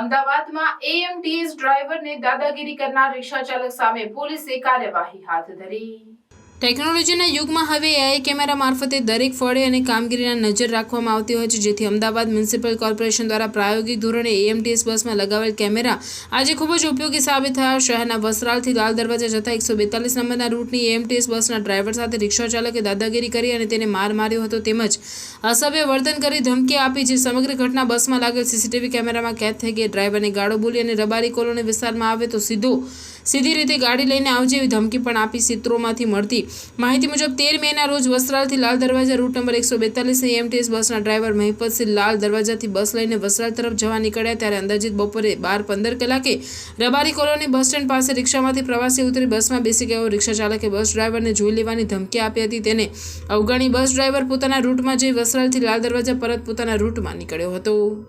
અમદાવાદમાં એએમટીએસ ડ્રાઈવરને દાદાગીરી કરનાર રિક્ષા ચાલક સામે પોલીસે કાર્યવાહી હાથ ધરી. ટેકનોલોજીના યુગમાં હવે એઆઈ કેમેરા મારફતે દરેક ફળે અને કામગીરીના નજર રાખવામાં આવતી હોય છે. જેથી અમદાવાદ મ્યુનિસિપલ કોર્પોરેશન દ્વારા પ્રાયોગિક ધોરણે એએમટીએસ બસમાં લગાવેલ કેમેરા આજે ખૂબ જ ઉપયોગી સાબિત થયા. શહેરના વસ્ત્રાલથી લાલ દરવાજા જતા એકસો બેતાલીસ નંબરના રૂટની એએમટીએસ બસના ડ્રાઈવર સાથે રિક્ષા ચાલકે દાદાગીરી કરી અને તેને માર માર્યો હતો. તેમજ અસભ્ય વર્તન કરી ધમકી આપી, જે સમગ્ર ઘટના બસમાં લાગેલ સીસીટીવી કેમેરામાં કેદ થઈ ગઈ. ડ્રાઈવરને ગાળો બોલી અને રબારી કોલોની વિસ્તારમાં આવે તો સીધો સીધી રીતે ગાડી લઈને આવજે એવી ધમકી પણ આપી સૂત્રોમાંથી મળતી. માહિતી મુજબ, તેર મેના રોજ વસ્ત્રાલથી લાલ દરવાજા રૂટ નંબર એકસો બેતાલીસ એમટીએસ બસના ડ્રાઈવર મહિપતસિંહ લાલ દરવાજાથી બસ લઈને વસ્ત્રાલ તરફ જવા નીકળ્યા ત્યારે અંદાજિત બપોરે બાર પંદર કલાકે રબારી કોલોની બસ સ્ટેન્ડ પાસે રિક્ષામાંથી પ્રવાસી ઉતરી બસમાં બેસી ગયો. રિક્ષા ચાલકે બસ ડ્રાઈવરને જોઈ લેવાની ધમકી આપી હતી. તેને અવગણી બસ ડ્રાઈવર પોતાના રૂટમાં જઈ વસ્ત્રાલથી લાલ દરવાજા પરત પોતાના રૂટમાં નીકળ્યો હતો.